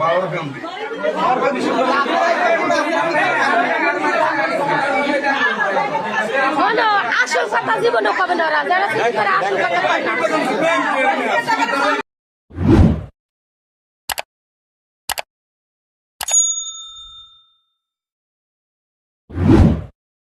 Power family. আসল কথা জীবনে কবে না যারা ঠিক আসল কথা কয় না